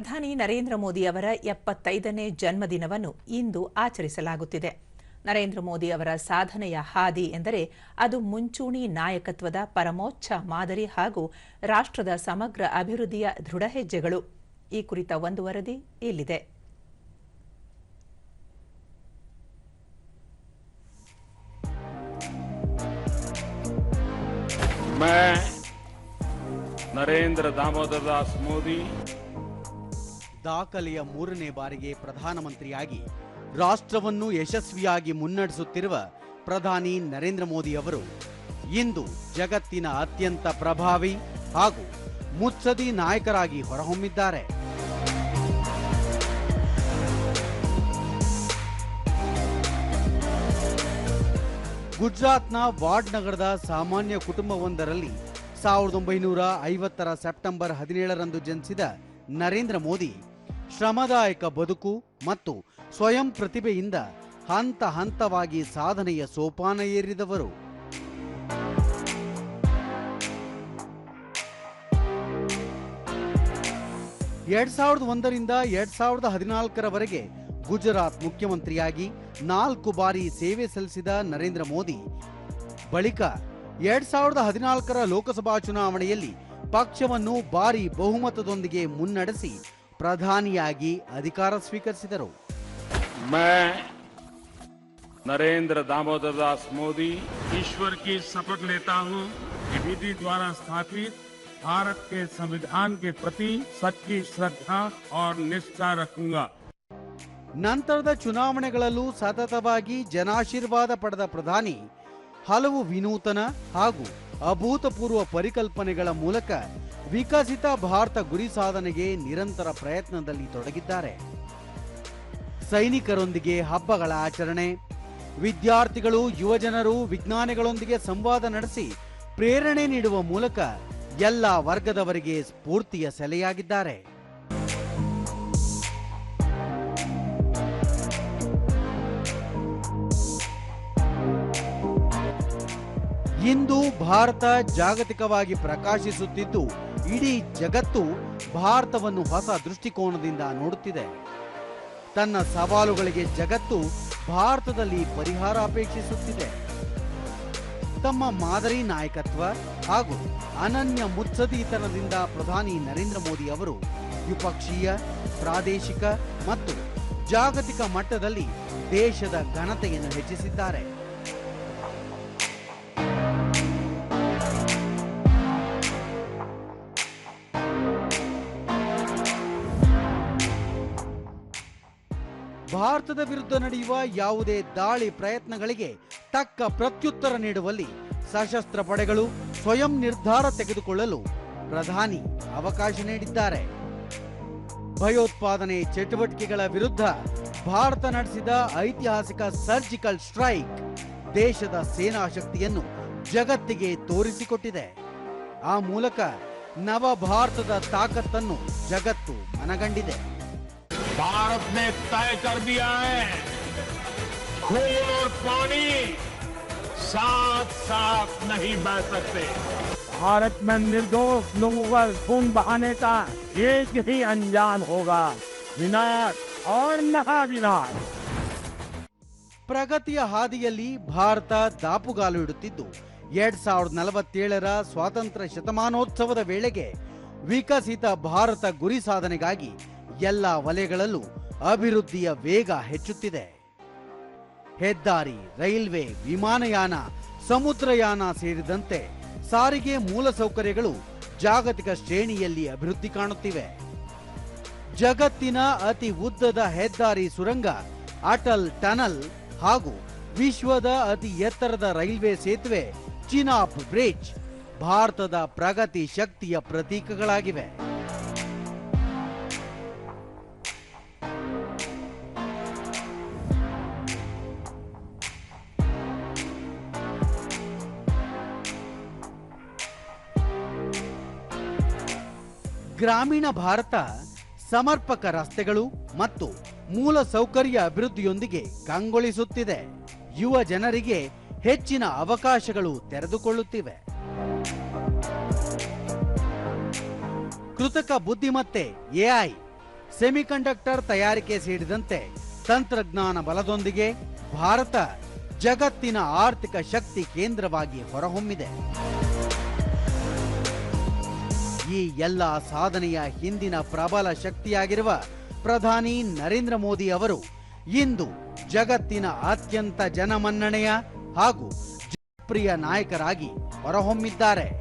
ಪ್ರಧಾನಿ ನರೇಂದ್ರ ಮೋದಿ ಅವರ ಎಪ್ಪತ್ತೈದನೇ ಜನ್ಮದಿನವನ್ನು ಇಂದು ಆಚರಿಸಲಾಗುತ್ತಿದೆ. ನರೇಂದ್ರ ಮೋದಿ ಅವರ ಸಾಧನೆಯ ಹಾದಿ ಎಂದರೆ ಅದು ಮುಂಚೂಣಿ ನಾಯಕತ್ವದ ಪರಮೋಚ್ಚ ಮಾದರಿ ಹಾಗೂ ರಾಷ್ಟ್ರದ ಸಮಗ್ರ ಅಭಿವೃದ್ಧಿಯ ದೃಢ ಹೆಜ್ಜೆಗಳು. ಈ ಕುರಿತ ಒಂದು ವರದಿ ಇಲ್ಲಿದೆ. ನರೇಂದ್ರ ದಾಮೋದರ ದಾಸ್ ಮೋದಿ ದಾಖಲೆಯ ಮೂರನೇ ಬಾರಿಗೆ ಪ್ರಧಾನಮಂತ್ರಿಯಾಗಿ, ರಾಷ್ಟ್ರವನ್ನು ಯಶಸ್ವಿಯಾಗಿ ಮುನ್ನಡೆಸುತ್ತಿರುವ ಪ್ರಧಾನಿ ನರೇಂದ್ರ ಮೋದಿ ಅವರು ಇಂದು ಜಗತ್ತಿನ ಅತ್ಯಂತ ಪ್ರಭಾವಿ ಹಾಗೂ ಮುತ್ಸದಿ ನಾಯಕರಾಗಿ ಹೊರಹೊಮ್ಮಿದ್ದಾರೆ. ಗುಜರಾತ್ನ ವಾರ್ಡ್ ನಗರದ ಸಾಮಾನ್ಯ ಕುಟುಂಬವೊಂದರಲ್ಲಿ ಸಾವಿರದ ಒಂಬೈನೂರ ಐವತ್ತರ ಸೆಪ್ಟೆಂಬರ್ ಹದಿನೇಳರಂದು ಜನಿಸಿದ ನರೇಂದ್ರ ಮೋದಿ ಶ್ರಮದಾಯಕ ಬದುಕು ಮತ್ತು ಸ್ವಯಂ ಪ್ರತಿಭೆಯಿಂದ ಹಂತ ಹಂತವಾಗಿ ಸಾಧನೆಯ ಸೋಪಾನ ಏರಿದವರು. ಎರಡ್ ಸಾವಿರದ ಒಂದರಿಂದ ಎರಡ್ ಸಾವಿರದ ಹದಿನಾಲ್ಕರವರೆಗೆ ಗುಜರಾತ್ ಮುಖ್ಯಮಂತ್ರಿಯಾಗಿ ನಾಲ್ಕು ಬಾರಿ ಸೇವೆ ಸಲ್ಲಿಸಿದ ನರೇಂದ್ರ ಮೋದಿ. ಬಳಿಕ ಎರಡ್ ಸಾವಿರದ ಹದಿನಾಲ್ಕರ ಲೋಕಸಭಾ ಚುನಾವಣೆಯಲ್ಲಿ ಪಕ್ಷವನ್ನು ಭಾರಿ ಬಹುಮತದೊಂದಿಗೆ ಮುನ್ನಡೆಸಿ ಪ್ರಧಾನಿಯಾಗಿ ಅಧಿಕಾರ ಸ್ವೀಕರಿಸಿದರು मैं नरेंद्र दामोदर दास मोदी ईश्वर की शपथ लेता हूं कि विधि द्वारा स्थापित भारत के संविधान के प्रति सच्ची श्रद्धा और निष्ठा रखूंगा ನಂತರದ ಚುನಾವಣೆಗಳಲ್ಲೂ ಸತತವಾಗಿ ಜನಾಶೀರ್ವಾದ ಪಡೆದ ಪ್ರಧಾನಿ ಹಲವು ವಿನೂತನ ಹಾಗೂ ಅಭೂತಪೂರ್ವ ಪರಿಕಲ್ಪನೆಗಳ ಮೂಲಕ ವಿಕಸಿತ ಭಾರತ ಗುರಿ ಸಾಧನೆಗೆ ನಿರಂತರ ಪ್ರಯತ್ನದಲ್ಲಿ ತೊಡಗಿದ್ದಾರೆ. ಸೈನಿಕರೊಂದಿಗೆ ಹಬ್ಬಗಳ ಆಚರಣೆ, ವಿದ್ಯಾರ್ಥಿಗಳು, ಯುವಜನರು, ವಿಜ್ಞಾನಿಗಳೊಂದಿಗೆ ಸಂವಾದ ನಡೆಸಿ ಪ್ರೇರಣೆ ನೀಡುವ ಮೂಲಕ ಎಲ್ಲ ವರ್ಗದವರಿಗೆ ಸ್ಫೂರ್ತಿಯ ಸೆಲೆಯಾಗಿದ್ದಾರೆ. ಇಂದು ಭಾರತ ಜಾಗತಿಕವಾಗಿ ಪ್ರಕಾಶಿಸುತ್ತಿದ್ದು ಇಡೀ ಜಗತ್ತು ಭಾರತವನ್ನು ಹೊಸ ದೃಷ್ಟಿಕೋನದಿಂದ ನೋಡುತ್ತಿದೆ. ತನ್ನ ಸವಾಲುಗಳಿಗೆ ಜಗತ್ತು ಭಾರತದಲ್ಲಿ ಪರಿಹಾರ ಅಪೇಕ್ಷಿಸುತ್ತಿದೆ. ತಮ್ಮ ಮಾದರಿ ನಾಯಕತ್ವ ಹಾಗೂ ಅನನ್ಯ ಮುತ್ಸದಿತನದಿಂದ ಪ್ರಧಾನಿ ನರೇಂದ್ರ ಮೋದಿ ಅವರು ದ್ವಿಪಕ್ಷೀಯ, ಪ್ರಾದೇಶಿಕ ಮತ್ತು ಜಾಗತಿಕ ಮಟ್ಟದಲ್ಲಿ ದೇಶದ ಘನತೆಯನ್ನು ಹೆಚ್ಚಿಸಿದ್ದಾರೆ. ಭಾರತದ ವಿರುದ್ಧ ನಡೆಯುವ ಯಾವುದೇ ದಾಳಿ ಪ್ರಯತ್ನಗಳಿಗೆ ತಕ್ಕ ಪ್ರತ್ಯುತ್ತರ ನೀಡುವಲ್ಲಿ ಸಶಸ್ತ್ರ ಪಡೆಗಳು ಸ್ವಯಂ ನಿರ್ಧಾರ ತೆಗೆದುಕೊಳ್ಳಲು ಪ್ರಧಾನಿ ಅವಕಾಶ ನೀಡಿದ್ದಾರೆ. ಭಯೋತ್ಪಾದನೆ ಚಟುವಟಿಕೆಗಳ ವಿರುದ್ಧ ಭಾರತ ನಡೆಸಿದ ಐತಿಹಾಸಿಕ ಸರ್ಜಿಕಲ್ ಸ್ಟ್ರೈಕ್ ದೇಶದ ಸೇನಾ ಶಕ್ತಿಯನ್ನು ಜಗತ್ತಿಗೆ ತೋರಿಸಿಕೊಟ್ಟಿದೆ. ಆ ಮೂಲಕ ನವ ಭಾರತದ ತಾಕತ್ತನ್ನು ಜಗತ್ತು ಮನಗಂಡಿದೆ. भारत ने तय कर दिया है खून और पानी साथ साथ नहीं बह सकते भारत में निर्दोष लोगों का खून बहाने का एक ही अंजाम होगा विनाश और महाविनाश ಪ್ರಗತಿಯ ಹಾದಿಯಲ್ಲಿ ಭಾರತ ದಾಪುಗಾಲು ಇಡುತ್ತಿದ್ದು ಎರಡ್ ಸಾವಿರದ ನಲವತ್ತೇಳರ ಸ್ವಾತಂತ್ರ್ಯ ಶತಮಾನೋತ್ಸವದ ವೇಳೆಗೆ ವಿಕಸಿತ ಭಾರತ ಗುರಿ ಸಾಧನೆಗಾಗಿ ಎಲ್ಲ ವಲಯಗಳಲ್ಲೂ ಅಭಿವೃದ್ಧಿಯ ವೇಗ ಹೆಚ್ಚುತ್ತಿದೆ. ಹೆದ್ದಾರಿ, ರೈಲ್ವೆ, ವಿಮಾನಯಾನ, ಸಮುದ್ರಯಾನ ಸೇರಿದಂತೆ ಸಾರಿಗೆ ಮೂಲಸೌಕರ್ಯಗಳು ಜಾಗತಿಕ ಶ್ರೇಣಿಯಲ್ಲಿ ಅಭಿವೃದ್ಧಿ ಕಾಣುತ್ತಿವೆ. ಜಗತ್ತಿನ ಅತಿ ಉದ್ದದ ಹೆದ್ದಾರಿ ಸುರಂಗ, ಅಟಲ್ ಟನಲ್ ಹಾಗೂ ವಿಶ್ವದ ಅತಿ ಎತ್ತರದ ರೈಲ್ವೆ ಸೇತುವೆ ಚಿನಾಪ್ ಬ್ರಿಡ್ಜ್ ಭಾರತದ ಪ್ರಗತಿ ಶಕ್ತಿಯ ಪ್ರತೀಕಗಳಾಗಿವೆ. ಗ್ರಾಮೀಣ ಭಾರತ ಸಮರ್ಪಕ ರಸ್ತೆಗಳು ಮತ್ತು ಮೂಲ ಸೌಕರ್ಯ ಅಭಿವೃದ್ಧಿಯೊಂದಿಗೆ ಕಂಗೊಳಿಸುತ್ತಿದೆ. ಯುವ ಜನರಿಗೆ ಹೆಚ್ಚಿನ ಅವಕಾಶಗಳು ತೆರೆದುಕೊಳ್ಳುತ್ತಿವೆ. ಕೃತಕ ಬುದ್ಧಿಮತ್ತೆ ಎಐ ಸೆಮಿಕಂಡಕ್ಟರ್ ತಯಾರಿಕೆ ಸೇರಿದಂತೆ ತಂತ್ರಜ್ಞಾನ ಬಲದೊಂದಿಗೆ ಭಾರತ ಜಗತ್ತಿನ ಆರ್ಥಿಕ ಶಕ್ತಿ ಕೇಂದ್ರವಾಗಿ ಹೊರಹೊಮ್ಮಿದೆ. ಈ ಎಲ್ಲ ಸಾಧನೆಯ ಹಿಂದಿನ ಪ್ರಬಲ ಶಕ್ತಿಯಾಗಿರುವ ಪ್ರಧಾನಿ ನರೇಂದ್ರ ಮೋದಿ ಅವರು ಇಂದು ಜಗತ್ತಿನ ಅತ್ಯಂತ ಜನಮನ್ನಣೆಯ ಹಾಗೂ ಜನಪ್ರಿಯ ನಾಯಕರಾಗಿ ಹೊರಹೊಮ್ಮಿದ್ದಾರೆ.